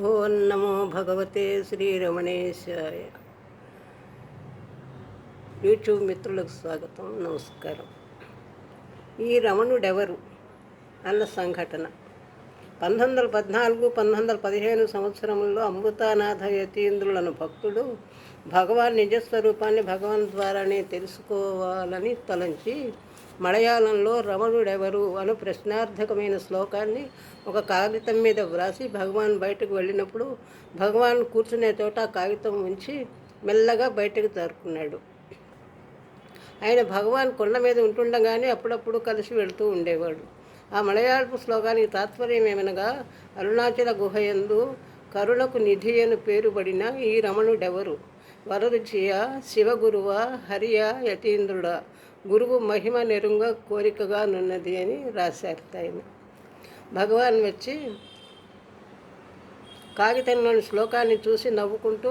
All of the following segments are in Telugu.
ఓం నమో భగవతే శ్రీరమణేశాయ యూట్యూబ్ మిత్రులకు స్వాగతం నమస్కారం. ఈ రమణుడెవరు? అన్న సంఘటన. పంతొమ్మిది వందల పద్నాలుగు పంతొమ్మిది వందల పదిహేను సంవత్సరంలో అమృతానాథ యతీంద్రులను భక్తుడు భగవాన్ నిజస్వరూపాన్ని భగవాన్ ద్వారానే తెలుసుకోవాలని తలంచి మలయాళంలో రమణుడెవరు? అను ప్రశ్నార్థకమైన శ్లోకాన్ని ఒక కాగితం మీద వ్రాసి భగవాన్ బయటకు వెళ్ళినప్పుడు భగవాన్ కూర్చునే చోట కాగితం ఉంచి మెల్లగా బయటకు జారుకున్నాడు. ఆయన భగవాన్ కొండ మీద ఉంటుండగానే అప్పుడప్పుడు కలిసి వెళుతూ ఉండేవాడు. ఆ మలయాళపు శ్లోకానికి తాత్పర్యం ఏమనగా అరుణాచల గుహయందు కరుణకు నిధి అని పేరుబడిన ఈ రమణుడెవరు? వరరుచియ శివగురువ హరియ యతీంద్రుడ గురువు మహిమ నెరుంగ కోరికగా నున్నది అని రాశారు ఆయన. భగవాన్ వచ్చి కాగితంలోని శ్లోకాన్ని చూసి నవ్వుకుంటూ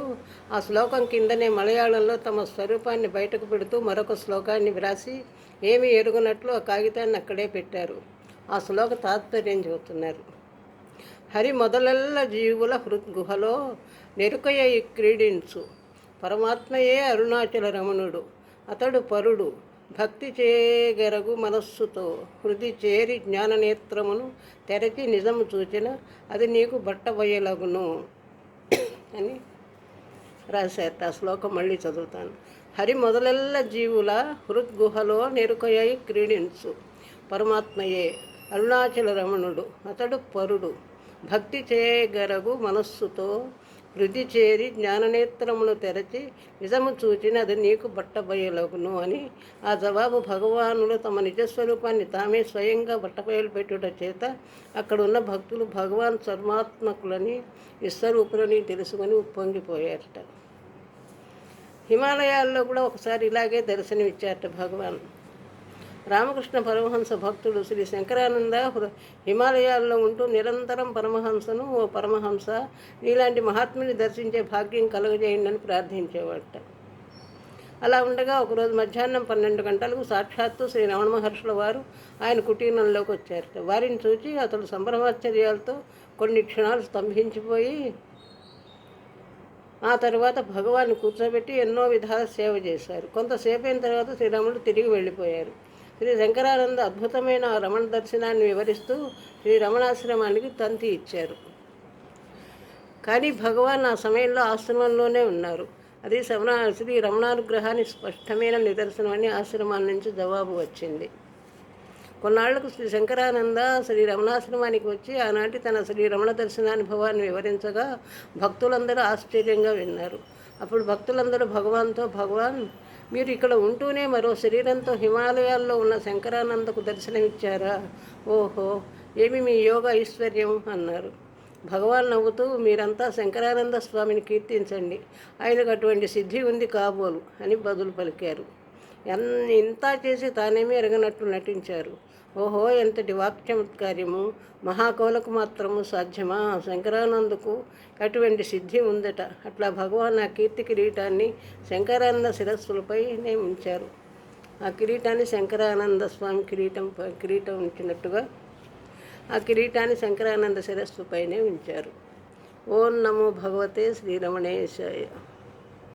ఆ శ్లోకం కిందనే మలయాళంలో తమ స్వరూపాన్ని బయటకు పెడుతూ మరొక శ్లోకాన్ని వ్రాసి ఏమి ఎరుగునట్లు ఆ కాగితాన్ని అక్కడే పెట్టారు. ఆ శ్లోక తాత్పర్యం చెబుతున్నారు. హరి మొదలల్ల జీవుల హృద్గుహలో నెరుకయ క్రీడించు. పరమాత్మయే అరుణాచల రమణుడు. అతడు పరుడు. భక్తి చేయగరగు మనస్సుతో హృది చేరి జ్ఞాననేత్రమును తెరచి నిజము చూచిన. అది నీకు బట్టబయ్యలగును అని రాశారు. ఆ శ్లోకం మళ్ళీ చదువుతాను. హరి మొదలెల్ల జీవుల హృద్గుహలో నెరుకయ్యి క్రీడించు. పరమాత్మయే అరుణాచల రమణుడు అతడు పరుడు. భక్తి చేయగరగు మనస్సుతో వృద్ధి చేరి జ్ఞాననేత్రమును తెరచి నిజము చూచిన అది నీకు బట్టబయలగును అని ఆ జవాబు భగవానులు తమ నిజస్వరూపాన్ని తామే స్వయంగా బట్టబయలు పెట్టుట చేత అక్కడ ఉన్న భక్తులు భగవాన్ సర్మాత్మకులని విశ్వరూపులని తెలుసుకొని ఉప్పొంగిపోయారట. హిమాలయాల్లో కూడా ఒకసారి ఇలాగే దర్శనమిచ్చారట భగవాన్. రామకృష్ణ పరమహంస భక్తుడు శ్రీ శంకరానంద హిమాలయాల్లో ఉంటూ నిరంతరం పరమహంసను ఓ పరమహంస ఇలాంటి మహాత్ముని దర్శించే భాగ్యం కలుగజేయండి అని ప్రార్థించేవాడట. అలా ఉండగా ఒకరోజు మధ్యాహ్నం పన్నెండు గంటలకు సాక్షాత్తు శ్రీ రమణ మహర్షుల వారు ఆయన కుటీరంలోకి వచ్చారు వారిని చూచి అతడు సంభ్రమాశ్చర్యాలతో కొన్ని క్షణాలు స్తంభించిపోయి ఆ తర్వాత భగవాన్ని కూర్చోబెట్టి ఎన్నో విధాల సేవ చేశారు. కొంతసేపు అయిన తర్వాత శ్రీరాముడు తిరిగి వెళ్ళిపోయారు. శ్రీ శంకరానంద అద్భుతమైన రమణ దర్శనాన్ని వివరిస్తూ శ్రీ రమణాశ్రమానికి తంతి ఇచ్చారు. కానీ భగవాన్ ఆ సమయంలో ఆశ్రమంలోనే ఉన్నారు. అది శమణ శ్రీ రమణానుగ్రహాన్ని స్పష్టమైన నిదర్శనమని ఆశ్రమాల నుంచి జవాబు వచ్చింది. కొన్నాళ్ళకు శ్రీ శంకరానంద శ్రీ రమణాశ్రమానికి వచ్చి ఆనాటి తన శ్రీ రమణ దర్శనానుభవాన్ని వివరించగా భక్తులందరూ ఆశ్చర్యంగా విన్నారు. అప్పుడు భక్తులందరూ భగవాన్తో భగవాన్ మీరు ఇక్కడ ఉంటూనే మరో శరీరంతో హిమాలయాల్లో ఉన్న శంకరానందకు దర్శనమిచ్చారా? ఓహో ఏమి మీ యోగ ఐశ్వర్యం? అన్నారు. భగవాన్ నవ్వుతూ మీరంతా శంకరానంద స్వామిని కీర్తించండి. ఆయనకు అటువంటి సిద్ధి ఉంది కాబోలు అని బదులు పలికారు. ఎన్ ఇంత చేసి తానేమీ ఎరగనట్టు నటించారు. ఓహో ఎంతటి వాక్చమత్కార్యము మహాకోలకు మాత్రము సాధ్యమా? శంకరానందకు అటువంటి సిద్ధి ఉందట. అట్లా భగవాన్ ఆ కీర్తి కిరీటాన్ని శంకరానంద శిరస్సులపైనే ఉంచారు ఆ కిరీటాన్ని శంకరానంద స్వామి కిరీటం కిరీటం ఉంచినట్టుగా ఆ కిరీటాన్ని శంకరానంద శిరస్సుపైనే ఉంచారు. ఓం నమో భగవతే శ్రీరమణేశాయ.